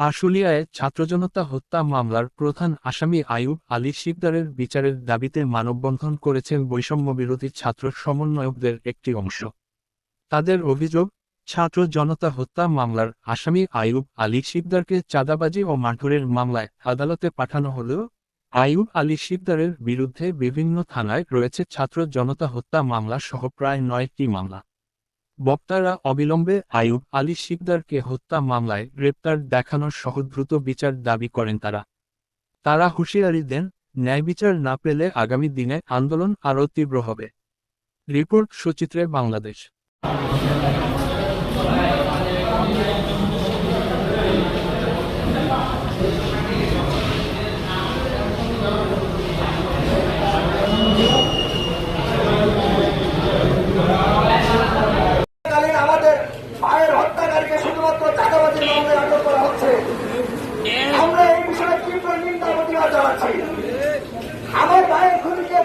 আশুলিয়ায় ছাত্রজনতা হত্যা মামলার প্রধান আসামি আয়ুব আলী শিকদারের বিচারের দাবিতে মানববন্ধন করেছেন বৈষম্য বিরোধী ছাত্র সমন্বয়কদের একটি অংশ। তাদের অভিযোগ ছাত্র জনতা হত্যা মামলার আসামি আয়ুব আলী শিকদারকে চাঁদাবাজি ও মারধরের মামলায় আদালতে পাঠানো হলেও আয়ুব আলী শিকদারের বিরুদ্ধে বিভিন্ন থানায় রয়েছে ছাত্র জনতা হত্যা মামলা সহ প্রায় নয়টি মামলা। বক্তারা অবিলম্বে আয়ুব আলী শিকদারকে হত্যা মামলায় গ্রেপ্তার দেখানোর সহ দ্রুত বিচার দাবি করেন তারা। তারা হুঁশিয়ারি দেন, ন্যায় বিচার না পেলে আগামী দিনে আন্দোলন আরও তীব্র হবে। রিপোর্ট সচিত্রে বাংলাদেশ। ভাইয়ের হত্যাকারীকে শুধুমাত্র চাঁদাবাজির মামলায় আটক করা হচ্ছে। হ্যাঁ। আমরা এই বিষয়ে তীব্র নিন্দা প্রতিবাদ জানাচ্ছি। আমার ভাইয়ের খুনিকে